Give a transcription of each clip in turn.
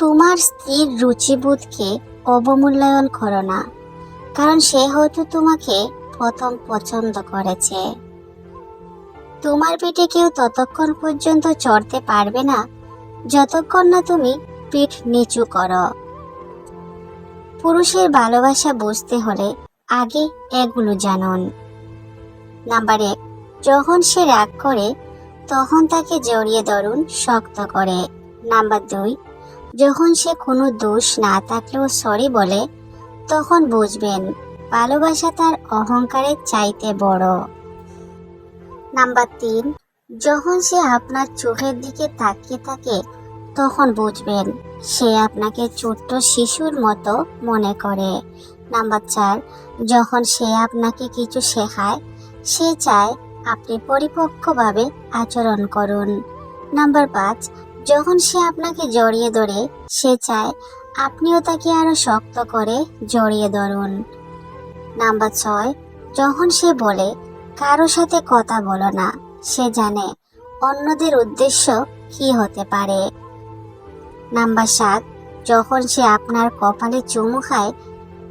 তোমার স্ত্রীর রুচিবোধকে অবমূল্যায়ন করো না, কারণ সে হয়তো তোমাকে প্রথম পছন্দ করেছে। তোমার পিঠে কেউ ততক্ষণ পর্যন্ত চড়তে পারবে না, যতক্ষণ না তুমি পিঠ নিচু করো। পুরুষের ভালোবাসা বুঝতে হলে আগে এগুলো জানুন। নাম্বার এক, যখন সে রাগ করে, তখন তাকে জড়িয়ে ধরুন শক্ত করে। নাম্বার দুই যখন সে কোনো দোষ না থাকলেও সরি বলে, তখন বুঝবেন ভালোবাসা তার অহংকারের চাইতে বড়। নাম্বার তিন, যখন সে আপনার চোখের দিকে তাকিয়ে থাকে, তখন বুঝবেন সে আপনাকে ছোট্ট শিশুর মতো মনে করে। নাম্বার চার, যখন সে আপনাকে কিছু শেখায়, সে চায় আপনি পরিপক্কভাবে আচরণ করুন। নাম্বার পাঁচ যখন সে আপনাকে জড়িয়ে ধরে, সে চায় আপনিও তাকে আরও শক্ত করে জড়িয়ে ধরুন। নাম্বার ছয়, যখন সে বলে, কারও সাথে কথা বলো না সে জানে অন্যদের উদ্দেশ্য কি হতে পারে। নাম্বার সাত, যখন সে আপনার কপালে চুমু খায়,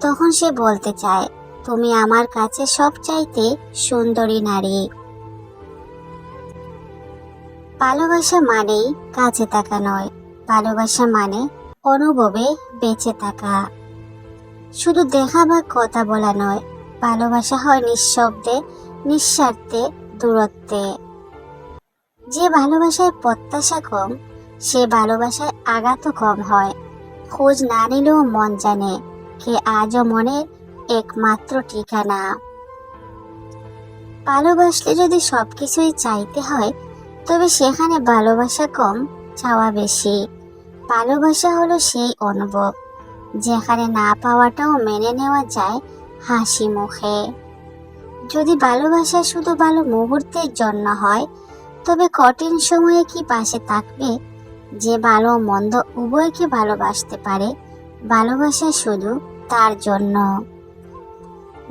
তখন সে বলতে চায়, তুমি আমার কাছে সবচাইতে সুন্দরী নারী। ভালোবাসা মানেই কাছে থাকা নয়। ভালোবাসা মানে অনুভবে বেঁচে থাকা। শুধু দেখা বা কথা বলা নয়, ভালোবাসা হয় নিঃশব্দে, নিঃস্বার্থে, দূরত্বে। যে ভালোবাসায় প্রত্যাশা কম, সে ভালোবাসায় আঘাতও কম হয়। খোঁজ না নিলেও মন জানে, কে আজও মনের একমাত্র ঠিকানা। ভালোবাসলে যদি সবকিছুই চাইতে হয় তবে সেখানে ভালোবাসা কম, চাওয়া বেশি। ভালোবাসা হলো সেই অনুভব, যেখানে না পাওয়াটাও মেনে নেওয়া যায় হাসি মুখে। যদি ভালোবাসা শুধু ভালো মুহূর্তের জন্য হয়, তবে কঠিন সময়ে কি পাশে থাকবে? যে ভালো মন্দ উভয়কে ভালোবাসতে পারে, ভালোবাসা শুধু তার জন্য।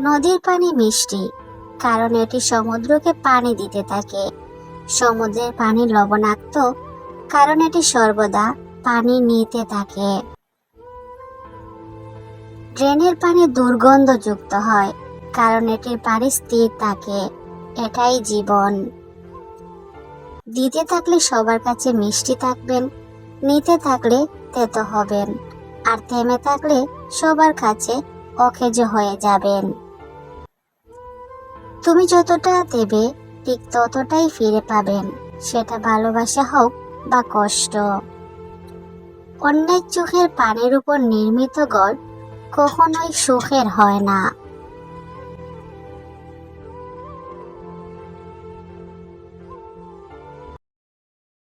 নদীর পানি মিষ্টি, কারণ এটি সমুদ্রকে পানি দিতে থাকে। সমুদ্রের পানি লবণাক্ত, কারণ এটি সর্বদা পানি নিতে থাকে। ড্রেনের পানি দুর্গন্ধযুক্ত হয়, কারণ এটির পানি স্থির থাকে। এটাই জীবন। দিতে থাকলে সবার কাছে মিষ্টি থাকবেন, নিতে থাকলে তেতো হবেন, আর থেমে থাকলে সবার কাছে অকেজ হয়ে যাবেন। তুমি যতটা দেবে ঠিক ততটাই ফিরে পাবেন। সেটা ভালোবাসা হোক বা কষ্ট। অন্যের চোখের পানির উপর নির্মিত গড় কখনোই সুখের হয় না।